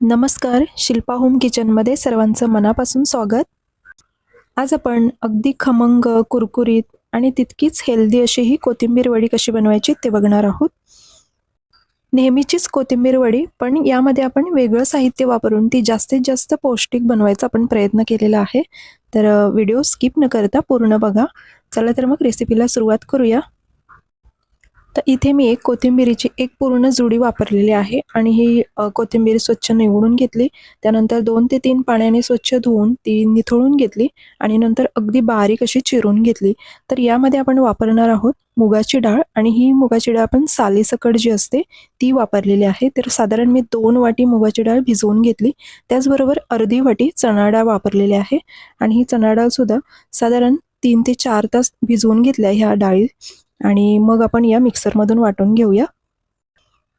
नमस्कार शिल्पा होम किचनमध्ये सर्वांचं मनापासून स्वागत. आज आपण अगदी खमंग कुरकुरीत आणि तितकीच हेल्दी अशी ही कोथिंबीर वडी कशी बनवायची ते बघणार आहोत. नेहमीचीच कोथिंबीर वडी पण यामध्ये आपण वेगळं साहित्य वापरून ती जास्तीत जास्त पौष्टिक बनवायचा आपण प्रयत्न केलेला आहे. तर व्हिडिओ स्किप न करता पूर्ण बघा. चला तर मग रेसिपीला सुरुवात करूया. तर इथे मी एक कोथिंबिरीची एक पूर्ण जुडी वापरलेली आहे आणि ही कोथिंबीर स्वच्छ निवडून घेतली. त्यानंतर दोन ते तीन पाण्याने स्वच्छ धुवून ती निथळून घेतली आणि नंतर अगदी बारीक अशी चिरून घेतली. तर यामध्ये आपण वापरणार आहोत मुगाची डाळ आणि ही मुगाची डाळ आपण सालीसकट जी असते ती वापरलेली आहे. तर साधारण मी दोन वाटी मुगाची डाळ भिजवून घेतली. त्याचबरोबर अर्धी वाटी चणा डाळ वापरलेली आहे. आणि ही चणा डाळ सुद्धा साधारण तीन ते चार तास भिजवून घेतल्या ह्या डाळी. आणि मग आपण या मिक्सरमधून वाटून घेऊया.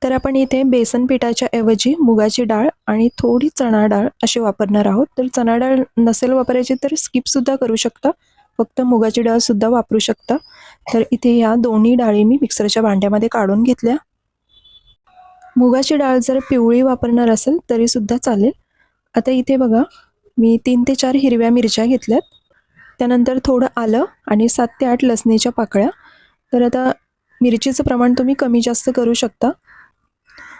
तर आपण इथे बेसन पिठाच्या ऐवजी मुगाची डाळ आणि थोडी चणा डाळ अशी वापरणार आहोत. तर चणा डाळ नसेल वापरायची तर स्किपसुद्धा करू शकता. फक्त मुगाची डाळसुद्धा वापरू शकता. तर इथे या दोन्ही डाळी मी मिक्सरच्या भांड्यामध्ये काढून घेतल्या. मुगाची डाळ जर पिवळी वापरणार असेल तरीसुद्धा चालेल. आता इथे बघा मी तीन ते चार हिरव्या मिरच्या घेतल्यात. त्यानंतर थोडं आलं आणि सात ते आठ लसणीच्या पाकळ्या. तर आता मिरचीचं प्रमाण तुम्ही कमी जास्त करू शकता.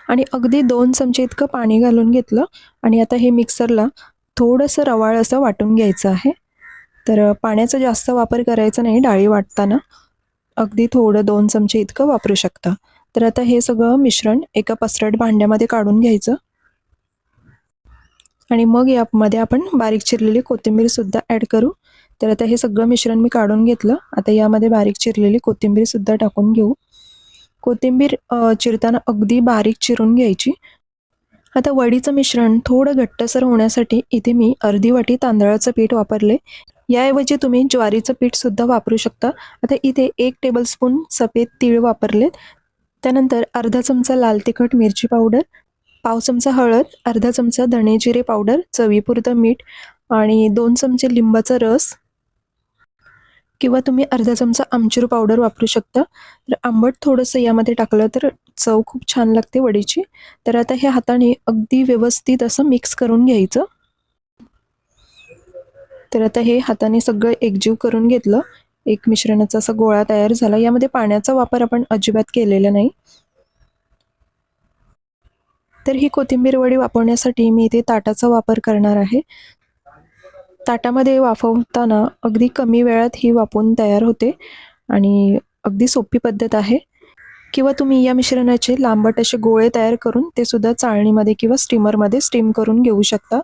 आणि अगदी दोन चमचे इतकं पाणी घालून घेतलं आणि आता हे मिक्सरला थोडंसं रवाळ असं वाटून घ्यायचं आहे. तर पाण्याचा जास्त वापर करायचा नाही डाळी वाटताना. अगदी थोडं दोन चमचे इतकं वापरू शकता. तर आता हे सगळं मिश्रण एका पसरट भांड्यामध्ये काढून घ्यायचं. आणि मग यामध्ये आपण बारीक चिरलेली कोथिंबीरसुद्धा ॲड करू. तर आता हे सगळं मिश्रण मी काढून घेतलं. आता यामध्ये बारीक चिरलेली कोथिंबीर सुद्धा टाकून घेऊ. कोथिंबीर चिरताना अगदी बारीक चिरून घ्यायची. आता वडीचं मिश्रण थोडं घट्टसर होण्यासाठी इथे मी अर्धी वाटी तांदळाचं पीठ वापरले. याऐवजी तुम्ही ज्वारीचं पीठ सुद्धा वापरू शकता. आता इथे एक टेबलस्पून सफेद तीळ वापरलेत. त्यानंतर अर्धा चमचा लाल तिखट मिरची पावडर पाव चमचा हळद अर्धा चमचा धणे जिरे पावडर चवीपुरतं मीठ आणि दोन चमचे लिंबाचा रस किंवा तुम्ही अर्धा चमचा आमचूर पावडर वापरू शकता. तर आंबट थोडंसं यामध्ये टाकलं तर चव खूप छान लागते वडीची. तर आता हे हाताने अगदी व्यवस्थित असं मिक्स करून घ्यायचं. तर आता हे हाताने सगळं एकजीव करून घेतलं. एक मिश्रणाचा असा गोळा तयार झाला. यामध्ये पाण्याचा वापर आपण अजिबात केलेला नाही. तर ही कोथिंबीर वडी वापरण्यासाठी मी इथे ताटाचा वापर करणार आहे. ताटामध्ये वाफवताना अगदी कमी वेळात ही वाफवून तयार होते आणि अगदी सोपी पद्धत आहे. किंवा तुम्ही या मिश्रणाचे लांबट असे गोळे तयार करून ते सुद्धा चाळणीमध्ये किंवा स्टीमरमध्ये स्टीम करून घेऊ शकता.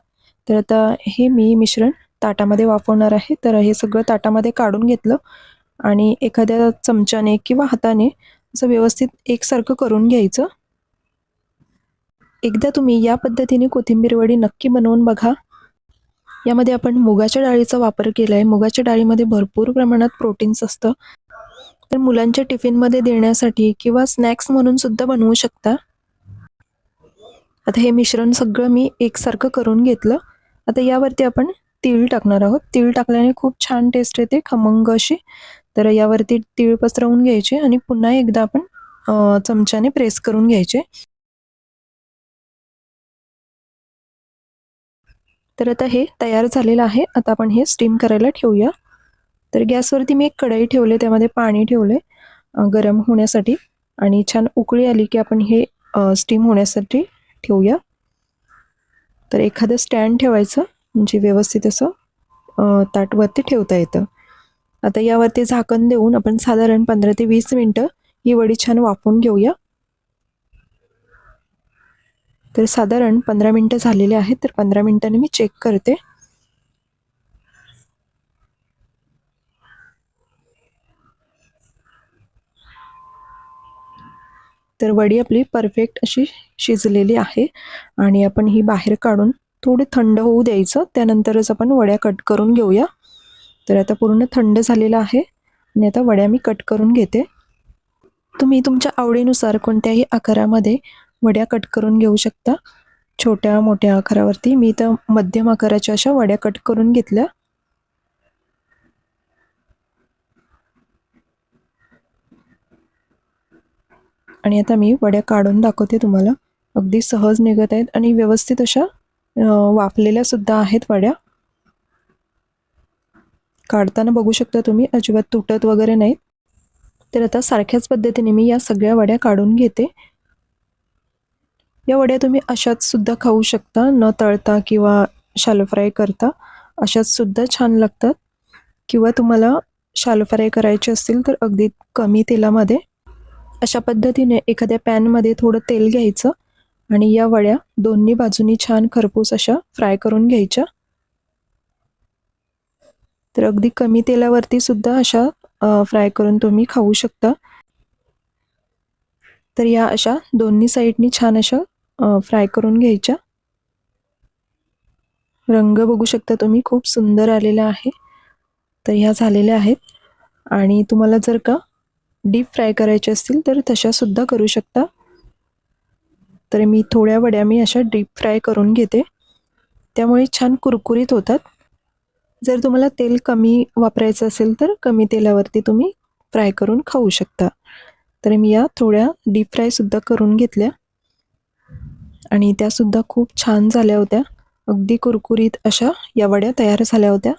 तर आता हे मी मिश्रण ताटामध्ये वाफवणार आहे. तर हे सगळं ताटामध्ये काढून घेतलं आणि एखाद्या चमच्याने किंवा हाताने असं व्यवस्थित एकसारखं करून घ्यायचं. एकदा तुम्ही या पद्धतीने कोथिंबीर वडी नक्की बनवून बघा. यामध्ये आपण मुगाच्या डाळीचा वापर केला आहे मुगाच्या डाळीमध्ये भरपूर प्रमाणात प्रोटीन्स असतं. तर मुलांच्या टिफिनमध्ये देण्यासाठी किंवा स्नॅक्स म्हणून सुद्धा बनवू शकता. आता हे मिश्रण सगळं मी एकसारखं करून घेतलं. आता यावरती आपण तीळ टाकणार आहोत. तीळ टाकल्याने खूप छान टेस्ट येते खमंग अशी. तर यावरती तीळ पसरवून घ्यायचे आणि पुन्हा एकदा आपण चमच्याने प्रेस करून घ्यायचे. तर आता हे तयार झालेलं आहे. आता आपण हे स्टीम करायला ठेवूया. तर गॅसवरती मी एक कढई ठेवले त्यामध्ये पाणी ठेवले गरम होण्यासाठी. आणि छान उकळी आली की आपण हे स्टीम होण्यासाठी ठेवूया. तर एखादं स्टँड ठेवायचं म्हणजे व्यवस्थित असं ताटवरती ठेवता येतं. आता यावरती झाकण देऊन आपण साधारण पंधरा ते वीस मिनटं ही वडी छान वाफवून घेऊया. तर साधारण पंधरा मिनटं झालेले आहेत तर पंधरा मिनटांनी मी चेक करते. तर वडी आपली परफेक्ट अशी शिजलेली आहे आणि आपण ही बाहेर काढून थोडी थंड होऊ द्यायचं. त्यानंतरच आपण वड्या कट करून घेऊया. तर आता पूर्ण थंड झालेलं आहे आणि आता वड्या मी कट करून घेते. तुम्ही तुमच्या आवडीनुसार कोणत्याही आकारामध्ये वड्या कट करून घेऊ शकता. छोट्या मोठ्या आकारावरती. मी तर मध्यम आकाराच्या अशा वड्या कट करून घेतल्या. आणि आता मी वड्या काढून दाखवते तुम्हाला. अगदी सहज निघत आहेत आणि व्यवस्थित अशा वाफलेल्या सुद्धा आहेत वड्या. काढताना बघू शकता तुम्ही अजिबात तुटत वगैरे नाहीत. तर आता सारख्याच पद्धतीने मी या सगळ्या वड्या काढून घेते. या वड्या तुम्ही अशाच सुद्धा खाऊ शकता. न तळता किंवा शालो फ्राय करता. अशाच सुद्धा छान लागतात. किंवा तुम्हाला शालो फ्राय करायचे असतील तर अगदी कमी तेलामध्ये. अशा पद्धतीने एखाद्या पॅनमध्ये थोडं तेल घ्यायचं आणि या वड्या दोन्ही बाजूनी छान खरपूस अशा फ्राय करून घ्यायच्या. तर अगदी कमी तेलावरती सुद्धा अशा फ्राय करून तुम्ही खाऊ शकता. तर या अशा दोन्ही साईडनी छान अशा फ्राय करून घ्यायच्या. रंग बघू शकता तुम्ही खूप सुंदर आलेला आहे. तर ह्या झालेल्या आहेत. आणि तुम्हाला जर का डीप फ्राय करायचे असतील तर तशासुद्धा करू शकता. तर मी थोड्या वड्या मी अशा डीप फ्राय करून घेते. त्यामुळे छान कुरकुरीत होतात. जर तुम्हाला तेल कमी वापरायचं असेल तर कमी तेलावरती तुम्ही फ्राय करून खाऊ शकता. तर मी या थोड्या डीप फ्रायसुद्धा करून घेतल्या. आणि त्यासुद्धा खूप छान झाल्या होत्या. अगदी कुरकुरीत अशा या वड्या तयार झाल्या होत्या.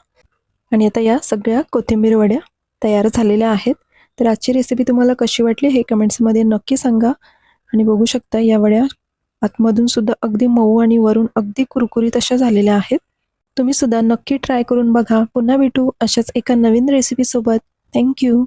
आणि आता या सगळ्या कोथिंबीर वड्या तयार झालेल्या आहेत. तर आजची रेसिपी तुम्हाला कशी वाटली हे कमेंट्समध्ये नक्की सांगा. आणि बघू शकता या वड्या आतमधून सुद्धा अगदी मऊ आणि वरून अगदी कुरकुरीत अशा झालेल्या आहेत. तुम्ही सुद्धा नक्की ट्राय करून बघा. पुन्हा भेटू अशाच एका नवीन रेसिपीसोबत थँक्यू